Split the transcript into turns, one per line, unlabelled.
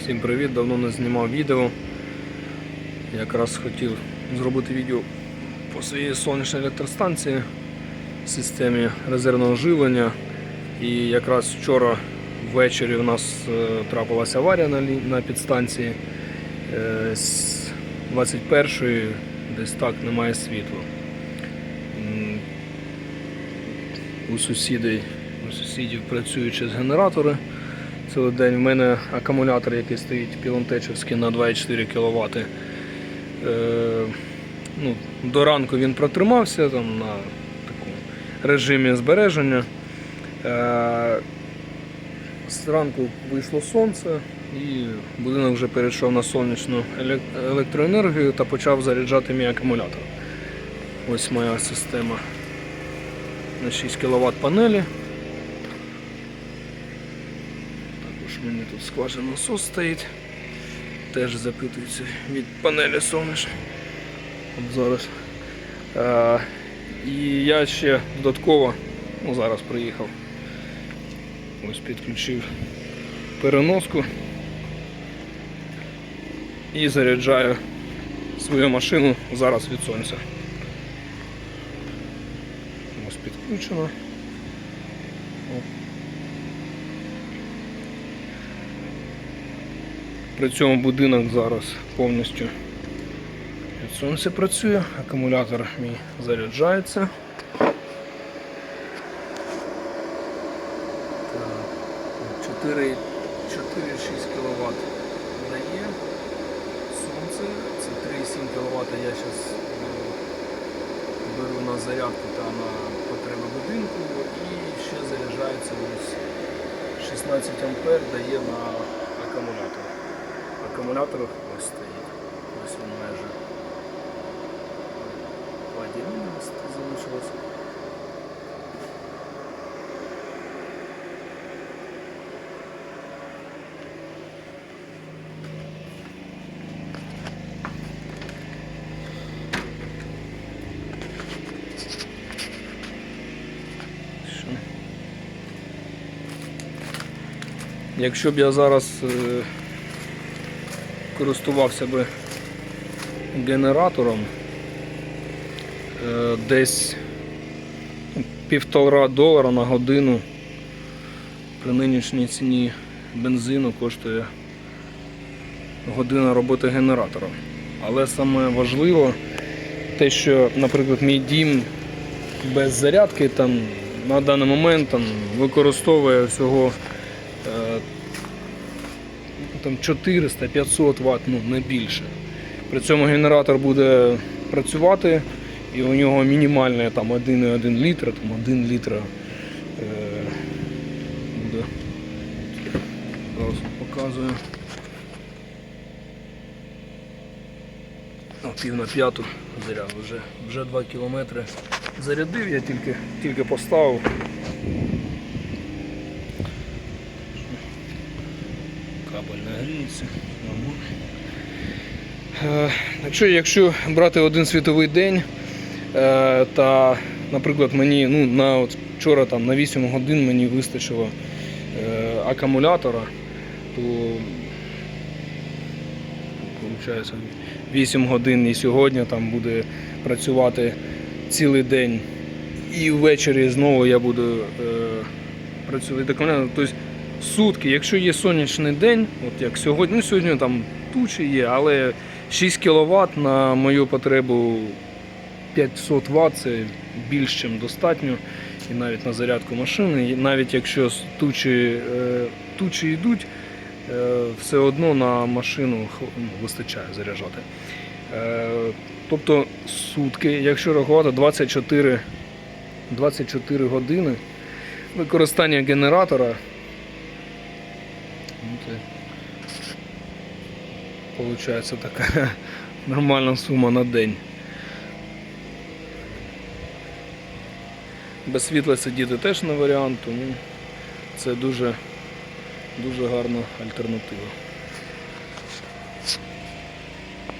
Всім привіт, давно не знімав відео. Якраз хотів зробити відео по своїй сонячній електростанції в системі резервного живлення. І якраз вчора ввечері у нас е, трапилася аварія на, підстанції. Е, З 21-ї десь так немає світла. У сусідів, у сусідів генератори цілий день. У мене акумулятор, який стоїть пілонтечівський на 2,4 кВт. Е, ну, до ранку він протримався там, на такому режимі збереження. Е, зранку вийшло сонце і будинок вже перейшов на сонячну електроенергію та почав заряджати мій акумулятор. Ось моя система на 6 кВт панелі. У мене тут скважина насос стоїть. Теж запитується від панелі сонячної. От зараз. Е, і я ще додатково, ну зараз приїхав. Ось підключив переноску і заряджаю свою машину зараз від сонця. Ось підключено. О. При цьому будинок зараз повністю від сонця працює, акумулятор мій заряджається. Так, 4 4-6 кВт дає сонце, це 3,7 кВт я зараз беру на зарядку та на потреби будинку і ще заряджається ось 16 ампер дає на акумулятор. Акумулятор ось стоїть. Ось він майже поділення залишилось. Якщо б я зараз е, користувався би генератором е, десь півтора долара на годину при нинішній ціні бензину коштує година роботи генератора. Але саме важливо те, що, наприклад, мій дім без зарядки там на даний момент там, використовує всього е, там 400-500 Вт, ну не більше. При цьому генератор буде працювати і у нього мінімальне там 1,1 літра, там 1 літра е, буде. Зараз показую. О, пів на п'яту заряд вже, вже 2 кілометри. Зарядив, я тільки, тільки поставив. Кабель не гріється. Е, Якщо, якщо брати один світовий день, е, та, наприклад, мені ну, на от вчора там, на 8 годин мені вистачило е, акумулятора, то виходить, 8 годин і сьогодні там буде працювати цілий день. І ввечері знову я буду працювати. Тобто сутки, якщо є сонячний день, от як сьогодні, ну сьогодні там тучі є, але 6 кВт на мою потребу 500 Вт це більш ніж достатньо. І навіть на зарядку машини, і навіть якщо тучі, е, тучі йдуть, е, все одно на машину ну, вистачає заряджати. Е, Тобто сутки, якщо рахувати 24, 24 години використання генератора, Получається така нормальна сума на день. Без світла сидіти теж не варіант, тому це дуже, дуже гарна альтернатива.